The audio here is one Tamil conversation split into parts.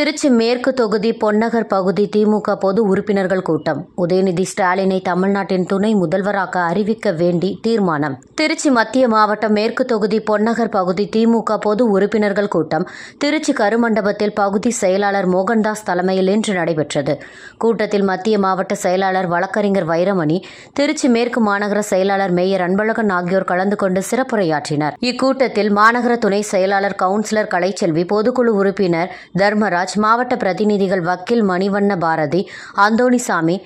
திருச்சி மேற்கு தொகுதி பொன்னகர் பகுதி திமுக பொது உறுப்பினர்கள் கூட்டம். உதயநிதி ஸ்டாலினை தமிழ்நாட்டின் துணை முதல்வராக்க அறிவிக்க வேண்டி தீர்மானம். திருச்சி மத்திய மாவட்டம் மேற்கு தொகுதி பொன்னகர் பகுதி திமுக பொது உறுப்பினர்கள் கூட்டம். திருச்சி கருமண்டபத்தில் பகுதி செயலாளர் மோகன்தாஸ் தலைமையில் இன்று நடைபெற்றது. கூட்டத்தில் மத்திய மாவட்ட செயலாளர் வழக்கறிஞர் வைரமணி திருச்சி மேற்கு மாநகர செயலாளர் மேயர் அன்பழகன் ஆகியோர் கலந்து கொண்டு சிறப்புரையாற்றினர். இக்கூட்டத்தில் மாநகர துணை செயலாளர் கவுன்சிலர் கலைச்செல்வி பொதுக்குழு உறுப்பினர் தர்மராஜ் மாவட்ட பிரதிநிதிகள் வக்கீல் மணிவண்ண பாரதி அந்தோணிசாமி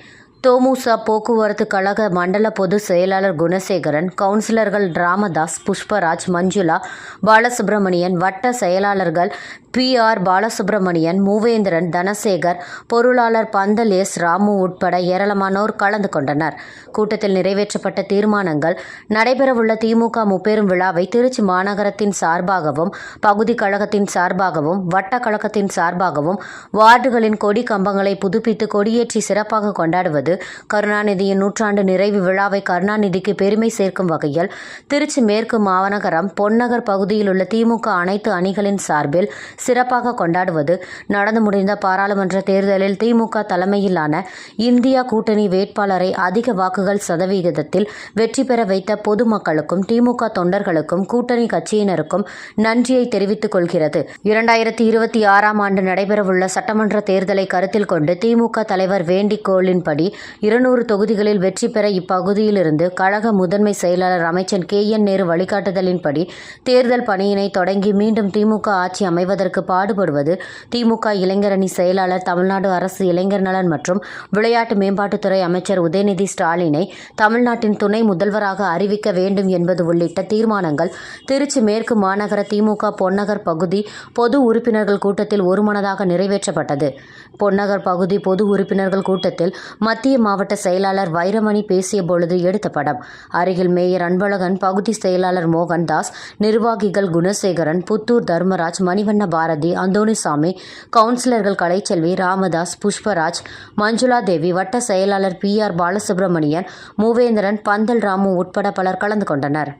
தோமுச போக்குவரத்து கழக மண்டல பொதுச் செயலாளர் குணசேகரன் கவுன்சிலர்கள் ராமதாஸ் புஷ்பராஜ் மஞ்சுளா பாலசுப்ரமணியன் வட்ட செயலாளர்கள் பி ஆர் பாலசுப்ரமணியன் மூவேந்திரன் தனசேகர் பொருளாளர் பந்தல் எஸ் ராமு உட்பட ஏராளமானோர் கலந்து கொண்டனர். கூட்டத்தில் நிறைவேற்றப்பட்ட தீர்மானங்கள் நடைபெறவுள்ள திமுக முப்பெரும் விழாவை திருச்சி மாநகரத்தின் சார்பாகவும் பகுதி கழகத்தின் சார்பாகவும் வட்ட கழகத்தின் சார்பாகவும் வார்டுகளின் கொடி கம்பங்களை புதுப்பித்து கொடியேற்றி சிறப்பாக கொண்டாடுவது கருணாநிதியின் நூற்றாண்டு நிறைவு விழாவை கருணாநிதிக்கு பெருமை சேர்க்கும் வகையில் திருச்சி மேற்கு மாநகரம் பொன்னகர் பகுதியில் உள்ள திமுக அனைத்து அணிகளின் சார்பில் சிறப்பாக கொண்டாடுவது நடந்து முடிந்த பாராளுமன்ற தேர்தலில் திமுக தலைமையிலான இந்தியா கூட்டணி வேட்பாளரை அதிக வாக்குகள் சதவிகிதத்தில் வெற்றி பெற வைத்த பொதுமக்களுக்கும் திமுக தொண்டர்களுக்கும் கூட்டணி கட்சியினருக்கும் நன்றியை தெரிவித்துக் கொள்கிறது. இரண்டாயிரத்தி இருபத்தி ஆறாம் ஆண்டு நடைபெறவுள்ள சட்டமன்ற தேர்தலை கருத்தில் கொண்டு திமுக தலைவர் வேண்டிக்கோளின்படி இருநூறு தொகுதிகளில் வெற்றி பெற இப்பகுதியிலிருந்து கழக முதன்மை செயலாளர் அமைச்சர் கே என் நேரு வழிகாட்டுதலின்படி தேர்தல் பணியினை தொடங்கி மீண்டும் திமுக ஆட்சி அமைவதற்கு பாடுபடுவது திமுக இளைஞரணி செயலாளர் தமிழ்நாடு அரசு இளைஞர் நலன் மற்றும் விளையாட்டு மேம்பாட்டுத்துறை அமைச்சர் உதயநிதி ஸ்டாலினை தமிழ்நாட்டின் துணை முதல்வராக அறிவிக்க வேண்டும் என்பது உள்ளிட்ட தீர்மானங்கள் திருச்சி மேற்கு மாநகர திமுக பொன்னகர் பகுதி பொது உறுப்பினர்கள் கூட்டத்தில் ஒருமனதாக நிறைவேற்றப்பட்டது. பொன்னகர் பகுதி பொது உறுப்பினர்கள் கூட்டத்தில் மத்திய மாவட்ட செயலாளர் வைரமணி பேசிய பொழுது எடுத்த படம். அருகில் மேயர் அன்பழகன் பகுதி செயலாளர் மோகன்தாஸ் நிர்வாகிகள் குணசேகரன் புத்தூர் தர்மராஜ் மணிவண்ண பாரதி அந்தோணிசாமி கவுன்சிலர்கள் கலைச்செல்வி ராமதாஸ் புஷ்பராஜ் மஞ்சுளா தேவி வட்ட செயலாளர் பி ஆர் பாலசுப்ரமணியன் மூவேந்திரன் பந்தல் ராமு உட்பட பலர் கலந்து கொண்டனர்.